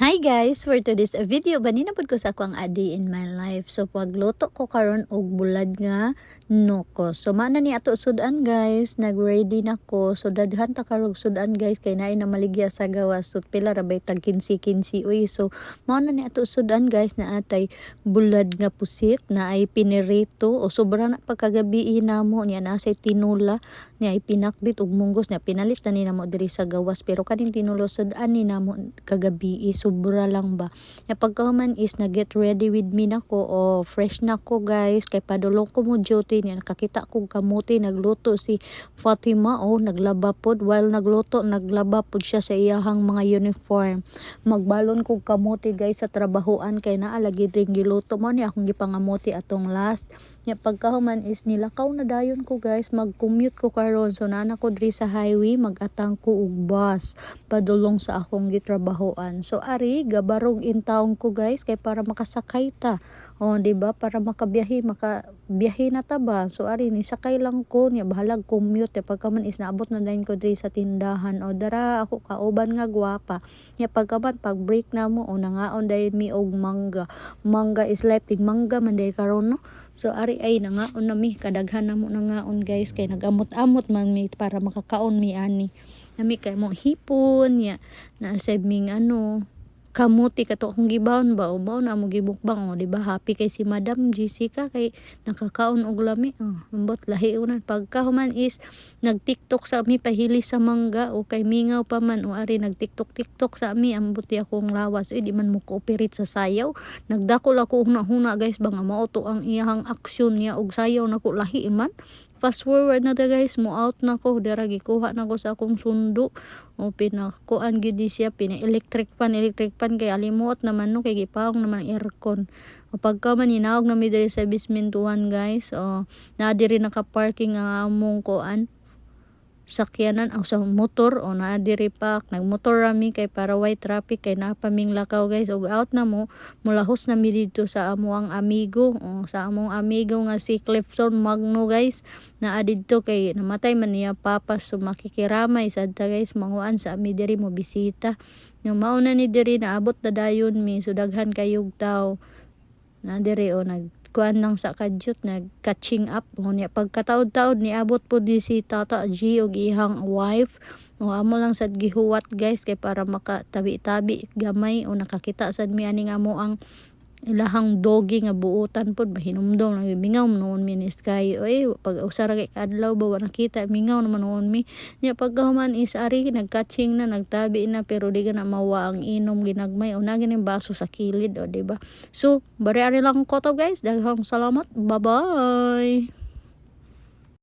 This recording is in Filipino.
Hi guys! For today's video, banina pod ko sa ako ang a day in my life. So pagluto ko karon og bulad nga noko. So mana ni ato sudan guys, nag-ready na ko. So daghan ta karog sudan guys kay naay na maligya sa gawas. So pila ra bay tag 15 uy. So mao na ni ato sudan guys na atay bulad nga pusit na ay pinirito o sobra na pagkagabi namo niya na say tinula niya ay pinakbit og munggos niya pinalis na ni namo diri sa gawas pero kaning tinulo sudan ni namo kagabi sobra lang ba. Ya pagkahuman is na get ready with me nako o fresh na ko guys kay padulong ko mo duty niya nakakita ko kamuti nagluto si Fatima o naglaba pod while nagluto naglaba pod siya sa iyahang mga uniform. Magbalon ko kamuti guys sa trabahoan kay naa lagi ring giluto mo ni akong gipangamuti atong last. Ya pagkahuman is nilakaw na dayon ko guys mag-commute ko karon so nana ko diri sa highway magatang ko og bus padulong sa akong gitrabahoan. So ari gabarog in town ko guys kay para makasakay ta. O di ba para makabiyahe makabiyahe na ta ba. So ari ni sakay lang ko niya bahalag commute ya pagkaman is naabot na dayon ko diri sa tindahan o dara ako kauban nga gwapa. Ya pagkaman pag break na mo o nangaon dayon mi og mangga. Mangga is life mangga man day karon no. So ari ay nangaon na mi kadaghan na mo nangaon guys kay nagamot-amot man mi para makakaon mi ani. Nami kay mo hipon ya na ming ano kamuti kato akong gibawon ba mao na mo gibukbang o di ba happy kay si Madam Jessica kay nakakaon og lami. Oh, ambot lahi unan pagka human is nag TikTok sa mi pahili sa mangga o kay mingaw pa man o ari nag TikTok TikTok sa mi ambot akong lawas. Eh di man mo cooperate sa sayaw. Nagdakol ako huna-huna guys ba nga mao to ang iyahang aksyon niya og sayaw nako lahi man fast forward na ta guys. Mo out na ko. Dira gikuha na ko sa akong sundo. O pinakuan gid siya. Pina electric pan electric pan kay alimuot naman no? Kay gipawong naman aircon. O pagka man inawag na mi diri sa bismintuan guys. O na diri naka parking ang among kuan sakyanan o sa motor o na diri pa nagmotor rami kay para white traffic kay napaming lakaw guys. Ug out na mo mulahos na mi dito sa amuang amigo. O sa among amigo nga si Clifton Magno guys. Na adidto kay namatay man niya papa so makikiramay sad ta guys. Manguan sa ami diri mo bisita. Yung mauna ni diri naabot na dayon mi so daghan kayog tao. Na diri o nag kuan lang sa kadyot nag catching up. O niya pagkataod-taod ni abot po di si Tata G og ihang wife. O amo lang sad gihuwat guys kay para makatabi-tabi gamay o nakakita sad mi ani nga mo ang ilahang dogi nga buutan pod mahinumdom nang mingaw noon mi ni Sky. Oy pag usara kay kadlaw ba wa nakita mingaw naman noon mi. Nya pagkahuman is ari nagkatching na nagtabi na pero di na mawa ang inom ginagmay o nagin yung baso sa kilid o di ba? So bari ari lang ko to guys. Daghang salamat. Bye bye